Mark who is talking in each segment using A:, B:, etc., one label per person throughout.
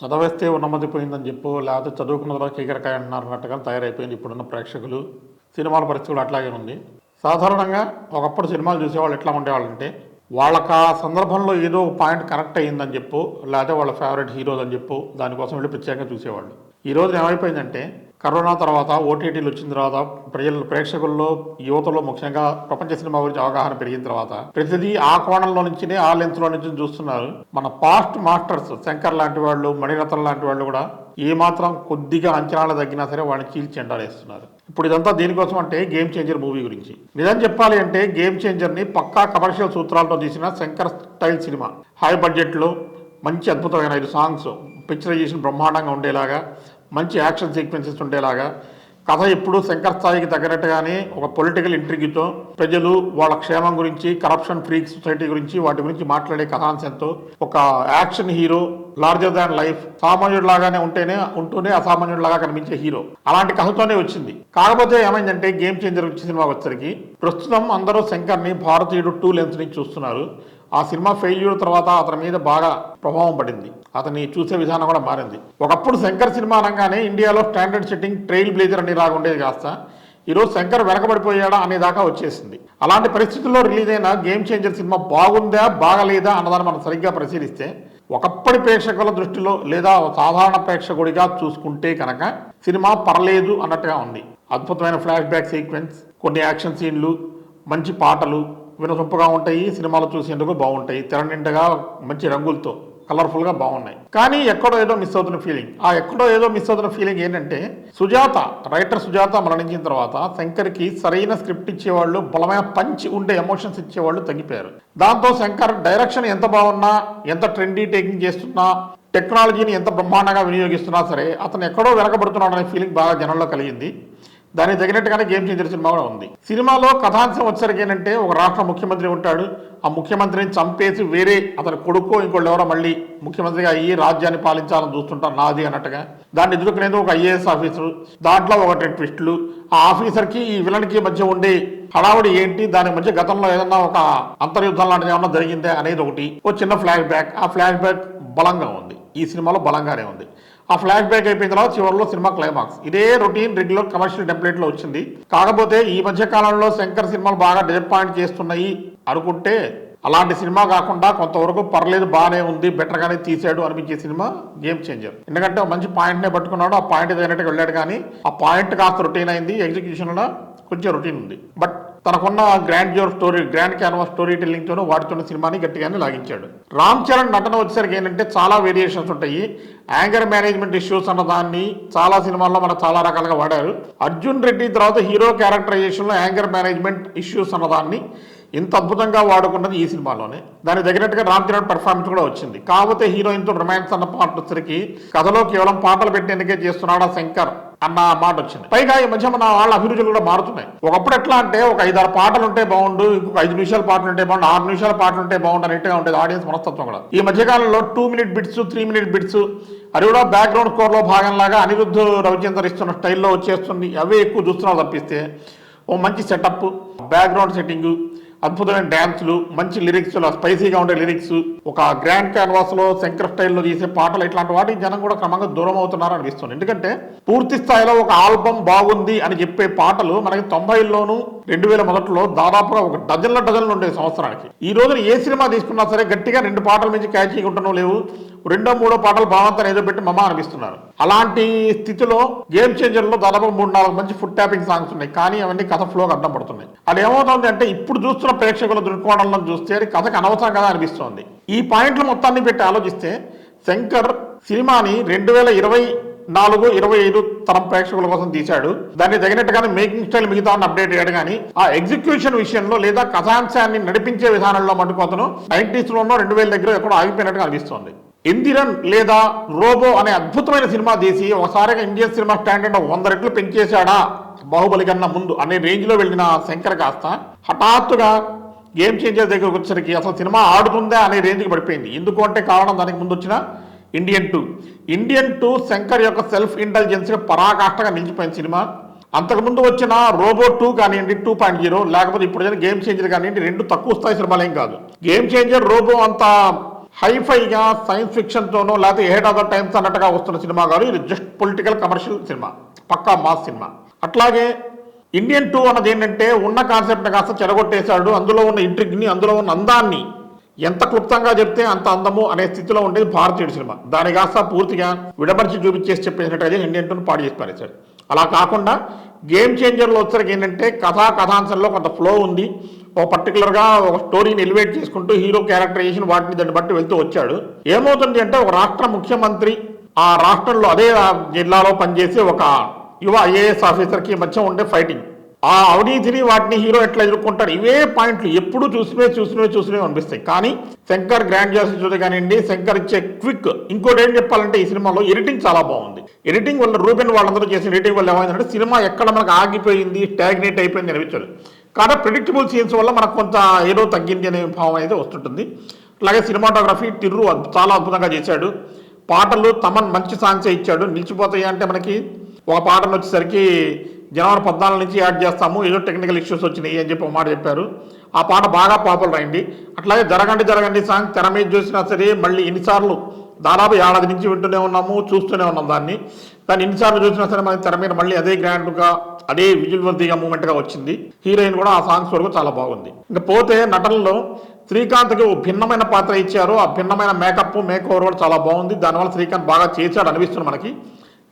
A: చదవేస్తే ఉన్నమతి పోయిందని చెప్పు లేకపోతే చదువుకున్న తర్వాత చీకరకాయ అంటున్నారు అన్నట్టుగా తయారైపోయింది ఇప్పుడున్న ప్రేక్షకులు. సినిమాల పరిస్థితి కూడా అట్లాగే ఉంది. సాధారణంగా ఒకప్పుడు సినిమాలు చూసేవాళ్ళు ఎట్లా ఉండేవాళ్ళంటే వాళ్ళకి ఆ సందర్భంలో ఏదో పాయింట్ కరెక్ట్ అయ్యిందని చెప్పు లేకపోతే వాళ్ళ ఫేవరెట్ హీరోస్ అని చెప్పు దానికోసం వెళ్ళి ప్రత్యేకంగా చూసేవాళ్ళు. ఈ రోజు ఏమైపోయిందంటే కరోనా తర్వాత ఓటీటీలు వచ్చిన తర్వాత ప్రజలు ప్రేక్షకుల్లో యువతలో ముఖ్యంగా ప్రపంచ సినిమా గురించి అవగాహన పెరిగిన తర్వాత ప్రతిదీ ఆ కోణంలో నుంచినే ఆ లెన్స్లో నుంచి చూస్తున్నారు. మన పాస్ట్ మాస్టర్స్ శంకర్ లాంటి వాళ్ళు మణిరత్నం లాంటి వాళ్ళు కూడా ఏ మాత్రం కొద్దిగా అంచనాలు తగ్గినా సరే వాళ్ళని చీల్చి ఎండాలేస్తున్నారు ఇప్పుడు ఇదంతా దేనికోసం అంటే గేమ్ చేంజర్ మూవీ గురించి. నిజం చెప్పాలి అంటే గేమ్ చేంజర్ని పక్కా కమర్షియల్ సూత్రాలతో తీసిన శంకర్ స్టైల్ సినిమా. హై బడ్జెట్లో మంచి అద్భుతమైన ఐదు సాంగ్స్ పిక్చరైజేషన్ బ్రహ్మాండంగా ఉండేలాగా మంచి యాక్షన్ సీక్వెన్సెస్ ఉండేలాగా కథ ఎప్పుడూ శంకర్ స్థాయికి తగినట్టుగానే ఒక పొలిటికల్ ఇంట్రిగ్యూతో ప్రజలు వాళ్ళ క్షేమం గురించి కరప్షన్ ఫ్రీ సొసైటీ గురించి వాటి గురించి మాట్లాడే కథాంశంతో ఒక action hero larger than life సామాన్యుడిలాగానే ఉంటేనే ఉంటూనే అసామాన్యుడిలాగా కనిపించే హీరో. అలాంటి కథతోనే వచ్చింది. కాకపోతే ఏమైందంటే గేమ్ చేంజర్ వచ్చే సినిమా వచ్చరికి ప్రస్తుతం అందరూ శంకర్ని భారతీయుడు టూ లెన్స్ నుంచి చూస్తున్నారు. ఆ సినిమా ఫెయిల్యూర్ తర్వాత అతని మీద బాగా ప్రభావం పడింది. అతన్ని చూసే విధానం కూడా మారింది. ఒకప్పుడు శంకర్ సినిమా అనగానే ఇండియాలో స్టాండర్డ్ సెట్టింగ్ ట్రైల్ బ్లేజర్ అని లాగా ఉండేది కాస్త. ఈరోజు శంకర్ వెనకబడిపోయాడా అనే దాకా వచ్చేసింది. అలాంటి పరిస్థితుల్లో రిలీజ్ అయిన గేమ్ చేంజర్ సినిమా బాగుందా బాగలేదా అన్నదాన్ని మనం సరిగ్గా పరిశీలిస్తే ఒకప్పటి ప్రేక్షకుల దృష్టిలో లేదా సాధారణ ప్రేక్షకుడిగా చూసుకుంటే కనుక సినిమా పర్లేదు అన్నట్టుగా ఉంది. అద్భుతమైన ఫ్లాష్ బ్యాక్ సీక్వెన్స్ కొన్ని యాక్షన్ సీన్లు మంచి పాటలు వినసొంపుగా ఉంటాయి సినిమాలు చూసేందుకు బాగుంటాయి. తెర నిండగా మంచి రంగులతో కలర్ఫుల్గా బాగున్నాయి. కానీ ఎక్కడో ఏదో మిస్ అవుతున్న ఫీలింగ్ ఆ ఎక్కడో ఏదో మిస్ అవుతున్న ఫీలింగ్ ఏంటంటే సుజాత రైటర్ సుజాత మరణించిన తర్వాత శంకర్కి సరైన స్క్రిప్ట్ ఇచ్చేవాళ్ళు బలమైన పంచి ఉండే ఎమోషన్స్ ఇచ్చేవాళ్ళు తగ్గిపోయారు. దాంతో శంకర్ డైరెక్షన్ ఎంత బాగున్నా ఎంత ట్రెండీ టేకింగ్ చేస్తున్నా టెక్నాలజీని ఎంత బ్రహ్మాండంగా వినియోగిస్తున్నా సరే అతను ఎక్కడో వెనకబడుతున్నాడు అనే ఫీలింగ్ బాగా జనంలో కలిగింది. దానికి తగినట్టుగానే గేమ్ చేంజర్ సినిమా కూడా ఉంది. సినిమాలో కథాంశం వచ్చరికి ఏంటంటే ఒక రాష్ట్ర ముఖ్యమంత్రి ఉంటాడు. ఆ ముఖ్యమంత్రిని చంపేసి వేరే అతని కొడుకో ఇంకోళ్ళు ఎవరో మళ్ళీ ముఖ్యమంత్రిగా అయ్యి రాజ్యాన్ని పాలించాలని చూస్తుంటారు నాది అన్నట్టుగా. దాన్ని ఎదుర్కొనేది ఒక ఐఏఎస్ ఆఫీసర్. దాంట్లో ఒకటి ట్విస్టులు. ఆ ఆఫీసర్కి ఈ విలన్కి మధ్య ఉండే హడావుడి ఏంటి? దాని మధ్య గతంలో ఏదన్నా ఒక అంతర్యుద్ధం లాంటిది ఏమన్నా జరిగిందే అనేది ఒకటి. ఒక చిన్న ఫ్లాష్ బ్యాక్. ఆ ఫ్లాష్ బ్యాక్ బలంగా ఉంది. ఈ సినిమాలో బలంగానే ఉంది. ఆ ఫ్లాష్ బ్యాక్ అయిపోయిన తర్వాత చివరిలో సినిమా క్లైమాక్స్. ఇదే రొటీన్ రెగ్యులర్ కమర్షియల్ టెంప్లెట్లో వచ్చింది. కాకపోతే ఈ మధ్య కాలంలో శంకర్ సినిమాలు బాగా డిసప్పాయింట్ చేస్తున్నాయి అనుకుంటే అలాంటి సినిమా కాకుండా కొంతవరకు పర్లేదు బాగానే ఉంది బెటర్ గానే తీసాడు అనిపించే సినిమా గేమ్ చేంజర్ ఎందుకంటే మంచి పాయింట్ నే పట్టుకున్నాడు ఆ పాయింట్ తగినట్టుగా వెళ్ళాడు కానీ ఆ పాయింట్ కాస్త రొటీన్ అయింది ఎగ్జిక్యూషన్లో కొంచెం రొటీన్ ఉంది. బట్ తనకున్న గ్రాండ్ జోర్ స్టోరీ గ్రాండ్ క్యాన్వాస్ స్టోరీ టెల్లింగ్తోనూ వాడుతున్న సినిమాని గట్టిగానే లాగించాడు. రామ్ చరణ్ నటన వచ్చేసరికి ఏంటంటే చాలా వేరియేషన్స్ ఉంటాయి. యాంగర్ మేనేజ్మెంట్ ఇష్యూస్ అన్న దాన్ని చాలా సినిమాల్లో మనం చాలా రకాలుగా వాడారు. అర్జున్ రెడ్డి తర్వాత హీరో క్యారెక్టరైజేషన్లో యాంగర్ మేనేజ్మెంట్ ఇష్యూస్ అన్న దాన్ని ఇంత అద్భుతంగా వాడుకున్నది ఈ సినిమాలోనే. దానికి తగినట్టుగా రామ్ చరణ్ పెర్ఫార్మెన్స్ కూడా వచ్చింది. కాకపోతే హీరోయిన్తో రొమాన్స్ అన్న పాట వచ్చరికి కథలో కేవలం పాటలు పెట్టేందుకే చేస్తున్నాడా శంకర్ అన్న మాట వచ్చింది. పైగా ఈ మధ్య మన వాళ్ళ అభిరుచులు కూడా మారుతున్నాయి. ఒకప్పుడు ఎట్లా అంటే ఒక ఐదారు పాటలు ఉంటే బాగుండు ఇంకొక ఐదు నిమిషాల పాటలు ఉంటే బాగుండు ఆరు నిమిషాల పాటలు ఉంటే బాగుండు అన్నట్టుగా ఉండేది ఆడియన్స్ మనస్తత్వం కూడా. ఈ మధ్యకాలంలో two minute bits three minute bits అది కూడా బ్యాక్గ్రౌండ్ స్కోర్లో భాగంలాగా అనిరుద్ధ రవిచందర్ ఇస్తున్న స్టైల్లో వచ్చేస్తుంది. అవే ఎక్కువ చూస్తున్నారు తప్పిస్తే ఓ మంచి సెటప్ బ్యాక్గ్రౌండ్ సెట్టింగ్ అద్భుతమైన డ్యాన్సులు మంచి లిరిక్స్ స్పైసీగా ఉండే లిరిక్స్ ఒక గ్రాండ్ క్యాన్వాస్లో శంకర్ స్టైల్లో చేసే పాటలు ఇట్లాంటి వాటికి జనం కూడా క్రమంగా దూరం అవుతున్నారు అనిపిస్తుంది. ఎందుకంటే పూర్తి స్థాయిలో ఒక ఆల్బమ్ బాగుంది అని చెప్పే పాటలు మనకి తొంభైల్లోనూ రెండు వేల మొదట్లో దాదాపుగా ఒక డజన్ల డజన్లు ఉండే సంవత్సరానికి. ఈ రోజున ఏ సినిమా తీసుకున్నా సరే గట్టిగా రెండు పాటల నుంచి క్యాచ్ ఉండడం లేవు. రెండో మూడో పాటలు భావంతో ఏదో పెట్టి మమ్మ అనిపిస్తున్నారు. అలాంటి స్థితిలో గేమ్ చేంజర్లో దాదాపు మూడు నాలుగు మంచి ఫుడ్ ట్యాపింగ్ సాంగ్స్ ఉన్నాయి. కానీ అవన్నీ కథ ఫ్లోకి అడ్డం పడుతున్నాయి. అది ఏమవుతుంది అంటే ఇప్పుడు చూస్తున్న ప్రేక్షకుల దృక్కోణంలో చూస్తే అది కథకు అనవసరం కదా అనిపిస్తోంది. ఈ పాయింట్లు మొత్తాన్ని పెట్టి ఆలోచిస్తే శంకర్ సినిమాని రెండు వేల ఇరవై నాలుగు ఇరవై ఐదు తరం ప్రేక్షకుల కోసం తీశాడు. దాన్ని తగినట్టుగానే మేకింగ్ స్టైల్ మిగతా అప్డేట్ అయ్యాడు కానీ ఆ ఎగ్జిక్యూషన్ విషయంలో లేదా కథాంశాన్ని నడిపించే విధానంలో మటుకు అతను నైన్టీస్ లోనో రెండు వేల దగ్గర ఎక్కడో ఆగిపోయినట్టుగా అనిపిస్తోంది. ఇందిరన్ లేదా రోబో అనే అద్భుతమైన సినిమా తీసి ఒకసారిగా ఇండియన్ సినిమా స్టాండర్డ్ వంద రెట్లు పెంచేశాడా? బాహుబలి కన్నా ముందు అనే రేంజ్లో వెళ్ళిన శంకర్ కాస్త హఠాత్తుగా గేమ్ చేంజర్ దగ్గరకు వచ్చేసరికి అసలు సినిమా ఆడుతుందా అనే రేంజ్కి పడిపోయింది. ఎందుకు అంటే కారణం దానికి ముందు వచ్చిన Indian two Indian two Shankar యొక్క సెల్ఫ్ ఇంటెలిజెన్స్గా పరాకాష్ఠగా నిలిచిపోయిన సినిమా. అంతకుముందు వచ్చిన రోబో టూ కానివ్వండి టూ పాయింట్ జీరో లేకపోతే ఇప్పుడు వచ్చిన గేమ్ చేంజర్ కానివ్వండి రెండు తక్కువ స్థాయి సినిమాలు ఏం కాదు. గేమ్ చేంజర్ రోబో అంత హైఫైగా సైన్స్ ఫిక్షన్తోనో లేకపోతే హెడ్ ఆఫ్ ద టైమ్స్ అన్నట్టుగా వస్తున్న సినిమా కాదు. ఇది జస్ట్ పొలిటికల్ కమర్షియల్ సినిమా. పక్కా మాస్ సినిమా. అట్లాగే ఇండియన్ టూ అన్నది ఏంటంటే ఉన్న కాన్సెప్ట్ని కాస్త చెడగొట్టేశాడు అందులో ఉన్న ఇంట్రిగ్ని అందులో ఉన్న అందాన్ని ఎంత క్లుప్తంగా చెప్తే అంత అందము అనే స్థితిలో ఉండేది భారతీయుడు సినిమా. దాని కాస్త పూర్తిగా విడమర్చి చూపించేసి చెప్పేసినట్టుగా ఇండియన్ టూని పాడు చేసి పారేశాడు. అలా కాకుండా గేమ్ చేంజర్లో వచ్చరికి ఏంటంటే కథా కథాంశంలో కొంత ఫ్లో ఉంది. ఒక పర్టికులర్గా ఒక స్టోరీని ఎలివేట్ చేసుకుంటూ హీరో క్యారెక్టరైజేషన్ వాటిని దాన్ని బట్టి వెళ్తూ వచ్చాడు. ఏమవుతుంది అంటే ఒక రాష్ట్ర ముఖ్యమంత్రి ఆ రాష్ట్రంలో అదే జిల్లాలో పనిచేసే ఒక యువ ఐఏఎస్ ఆఫీసర్కి మధ్య ఉండే ఫైటింగ్. ఆ అవినీతిని వాటిని హీరో ఎట్లా ఎదుర్కొంటారు ఇవే పాయింట్లు. ఎప్పుడు చూసినవే చూసినవే చూసినవే అనిపిస్తాయి. కానీ శంకర్ గ్రాండ్ చూస్తే కానివ్వండి శంకర్ ఇచ్చే క్విక్. ఇంకోటి ఏం చెప్పాలంటే ఈ సినిమాలో ఎడిటింగ్ చాలా బాగుంది. ఎడిటింగ్ వల్ల రూపెన్ వాళ్ళందరూ చేసిన ఎడిటింగ్ వల్ల ఏమైందంటే సినిమా ఎక్కడ మనకు ఆగిపోయింది స్టాగ్నేట్ అయిపోయింది అనిపించదు. కానీ ప్రిడిక్టబుల్ సీన్స్ వల్ల మనకు కొంత ఏదో తగ్గింది అనే భావం అయితే వస్తుంటుంది. అలాగే సినిమాటోగ్రఫీ తిర్రు చాలా అద్భుతంగా చేశాడు. పాటలు తమన్ మంచి సాంగ్సే ఇచ్చాడు. నిలిచిపోతాయి అంటే మనకి ఒక పాటను వచ్చేసరికి జనవరి పద్నాలుగు నుంచి యాడ్ చేస్తాము. ఏదో టెక్నికల్ ఇష్యూస్ వచ్చినాయి అని చెప్పి మాట చెప్పారు. ఆ పాట బాగా పాపులర్ అయింది. అట్లాగే జరగండి జరగండి సాంగ్ తెర మీద చూసినా సరే మళ్ళీ ఎన్నిసార్లు దాదాపు ఏడాది నుంచి వింటూనే ఉన్నాము చూస్తూనే ఉన్నాం దాన్ని. దాన్ని ఎన్నిసార్లు చూసినా సరే మనకి తెర మీద మళ్ళీ అదే గ్రాండ్గా అదే విజువల్ మూమెంట్గా వచ్చింది. హీరోయిన్ కూడా ఆ సాంగ్స్ వరకు చాలా బాగుంది. ఇంకా పోతే నటనలో శ్రీకాంత్కి ఓ భిన్నమైన పాత్ర ఇచ్చారు. ఆ భిన్నమైన మేకప్ మేక్ ఓవర్ కూడా చాలా బాగుంది. దానివల్ల శ్రీకాంత్ బాగా చేశాడు అనిపిస్తుంది మనకి.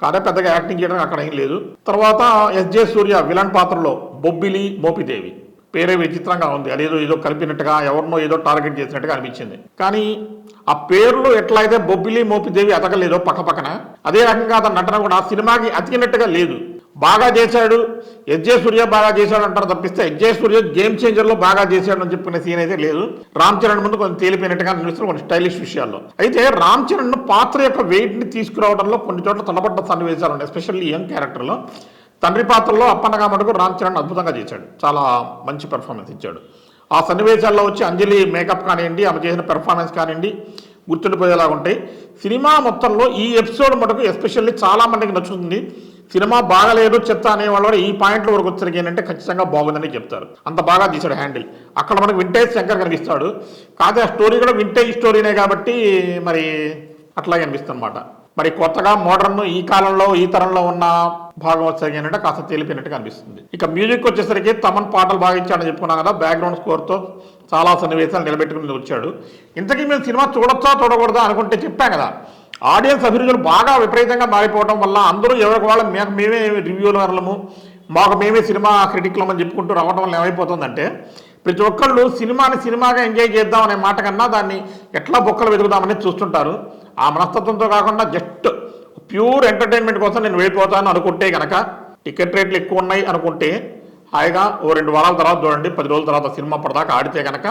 A: కానీ పెద్దగా యాక్టింగ్ చేయడం అక్కడ ఏం లేదు. తర్వాత ఎస్జే సూర్య విలన్ పాత్రలో బొబ్బిలి మోపిదేవి పేరే విచిత్రంగా ఉంది. అదేదో ఏదో కలిపినట్టుగా ఎవరినో ఏదో టార్గెట్ చేసినట్టుగా అనిపించింది. కానీ ఆ పేర్లు ఎట్లయితే బొబ్బిలి మోపిదేవి అతకలేదో పక్క పక్కన అదే రకంగా అతని నటన కూడా ఆ సినిమాకి అతికినట్టుగా లేదు. బాగా చేశాడు. ఎస్జే సూర్య బాగా చేశాడు అంటారు తప్పిస్తే ఎస్జే సూర్య గేమ్ చేంజర్లో బాగా చేశాడు అని చెప్పుకునే సీన్ అయితే లేదు. రామ్ చరణ్ ముందు కొంచెం తేలిపోయినట్టుగా అనిపిస్తుంది కొన్ని స్టైలిష్ విషయాల్లో. అయితే రామ్ చరణ్ పాత్ర యొక్క వెయిట్ని తీసుకురావడంలో కొన్ని చోట్ల తలబడ్డ సన్నివేశాలు ఉన్నాయి ఎస్పెషల్లీ యంగ్ క్యారెక్టర్లో. తండ్రి పాత్రలో అప్పన్నగా మటుకు రామ్ చరణ్ అద్భుతంగా చేశాడు. చాలా మంచి పెర్ఫార్మెన్స్ ఇచ్చాడు. ఆ సన్నివేశాల్లో వచ్చి అంజలి మేకప్ కానివ్వండి ఆమె చేసిన పెర్ఫార్మెన్స్ కానివ్వండి గుర్తుండిపోయేలాగా ఉంటాయి. సినిమా మొత్తంలో ఈ ఎపిసోడ్ మటుకు ఎస్పెషల్లీ చాలా మందికి నచ్చుతుంది. సినిమా బాగలేదు చెత్త అనేవాళ్ళు కూడా ఈ పాయింట్ల వరకు వచ్చరికి ఏంటంటే ఖచ్చితంగా బాగుందని చెప్తారు. అంత బాగా తీశాడు హ్యాండిల్. అక్కడ మనకు వింటేజ్ శంకర్ కనిపిస్తాడు. కాదు ఆ స్టోరీ కూడా వింటేజ్ స్టోరీనే కాబట్టి మరి అట్లాగే అనిపిస్తుంది అనమాట మరి కొత్తగా మోడర్న్ ఈ కాలంలో ఈ తరంలో ఉన్న భాగం వచ్చేసరికి ఏంటంటే కాస్త తేలిపోయినట్టుగా అనిపిస్తుంది. ఇక మ్యూజిక్ వచ్చేసరికి తమన్ పాటలు బాగా ఇచ్చాడని చెప్పుకున్నాం కదా బ్యాక్గ్రౌండ్ స్కోర్తో చాలా సన్నివేశాలు నిలబెట్టుకుని వచ్చాడు. ఇంతకీ మేము సినిమా చూడొచ్చా చూడకూడదా అనుకుంటే చెప్పాం కదా. ఆడియన్స్ అభిరుచులు బాగా విపరీతంగా మారిపోవడం వల్ల అందరూ ఎవరికి వాళ్ళ మేము మేమే రివ్యూలర్లము మాకు మేమే సినిమా క్రిటిక్లమని చెప్పుకుంటూ రావడం వల్ల ఏమైపోతుందంటే ప్రతి ఒక్కళ్ళు సినిమాని సినిమాగా ఎంజాయ్ చేద్దాం అనే మాట కన్నా దాన్ని ఎట్లా బొక్కలు వెతుకుదామని చూస్తుంటారు. ఆ మనస్తత్వంతో కాకుండా జస్ట్ ప్యూర్ ఎంటర్టైన్మెంట్ కోసం నేను వెళ్ళిపోతాను అనుకుంటే కనుక టికెట్ రేట్లు ఎక్కువ ఉన్నాయి అనుకుంటే హాయిగా ఓ రెండు వారాల తర్వాత చూడండి పది రోజుల తర్వాత సినిమా పడదాకా ఆడితే కనుక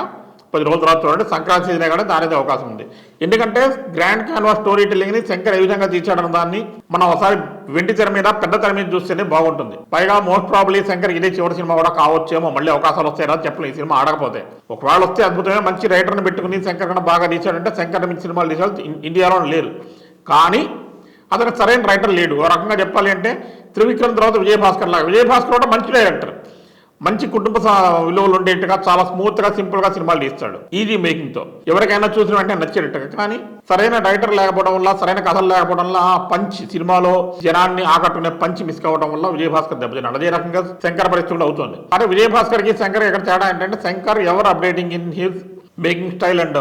A: పది రోజుల తర్వాత చూడండి సంక్రాంతి సీజన్ కానీ దానికి అవకాశం ఉంది. ఎందుకంటే గ్రాండ్ క్యాన్వా స్టోరీ టెల్లింగ్ని శంకర్ ఏ విధంగా తీర్చాడన్న దాన్ని మనం ఒకసారి వెండి తెర మీద పెద్ద తెర మీద చూస్తేనే బాగుంటుంది. పైగా మోస్ట్ ప్రాబ్లీ శంకర్ ఇదే చివరి సినిమా కూడా కావచ్చేమో మళ్ళీ అవకాశాలు వస్తాయి రాదు చెప్పలేదు ఈ సినిమా ఆడకపోతే. ఒకవేళ వస్తే అద్భుతమైన మంచి రైటర్ని పెట్టుకుని శంకర్ కన్నా బాగా తీశాడంటే శంకర్ మీద సినిమాలు తీసాడు ఇండియాలో లేరు. కానీ అతను సరైన రైటర్ లేడు. ఓ రకంగా చెప్పాలి అంటే త్రివిక్రమ్ తర్వాత విజయభాస్కర్ లాగా విజయభాస్కర్ కూడా మంచి డైరెక్టర్. మంచి కుటుంబ విలువలు ఉండేట్టుగా చాలా స్మూత్గా సింపుల్గా సినిమాలు తీస్తాడు. ఈజీ మేకింగ్తో. ఎవరికైనా చూసిన వెంటనే నచ్చేటట్టుగా. కానీ సరైన డైరెక్టర్ లేకపోవడం వల్ల సరైన కథలు లేకపోవడం వల్ల ఆ పంచ్ సినిమాలో జనాన్ని ఆకట్టుకునే పంచ్ మిస్ కావడం వల్ల విజయభాస్కర్ దెబ్బతిన్నాడు. అదే రకంగా శంకర్ పరిస్థితి కూడా అవుతుంది. అదే విజయభాస్కర్కి శంకర్ ఎక్కడ తేడా ఏంటంటే శంకర్ ఎవరు updating in his making style and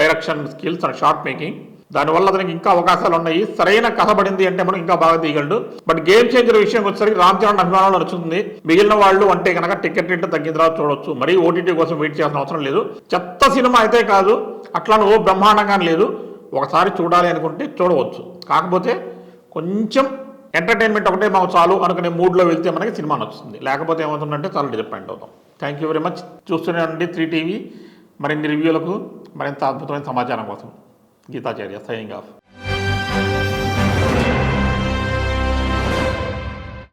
A: direction skills and shot making దానివల్ల అతనికి ఇంకా అవకాశాలు ఉన్నాయి. సరైన కథ పడింది అంటే మనం ఇంకా బాగా తీయగలడు. బట్ గేమ్ చేంజర్ విషయం వచ్చేసరికి రామ్ చరణ్ అభిమానాలు నచ్చుతుంది మిగిలిన వాళ్ళు అంటే కనుక టికెట్ రేట్ తగ్గిన తర్వాత చూడొచ్చు. మరీ ఓటీటీ కోసం వెయిట్ చేయాల్సిన అవసరం లేదు. చెత్త సినిమా అయితే కాదు అట్లా ఓ బ్రహ్మాండంగా లేదు. ఒకసారి చూడాలి అనుకుంటే చూడవచ్చు. కాకపోతే కొంచెం ఎంటర్టైన్మెంట్ ఒకటే మాకు చాలు అనుకునే మూడ్లో వెళ్తే మనకి సినిమా నచ్చుతుంది. లేకపోతే ఏమవుతుందంటే చాలా డిసప్పాయింట్ అవుతాం. Thank you very much. చూస్తూనే ఉండండి త్రీ టీవీ. మరిన్ని రివ్యూలకు మరింత అద్భుతమైన సమాచారం కోసం. 吉他曲呀，啥音乐？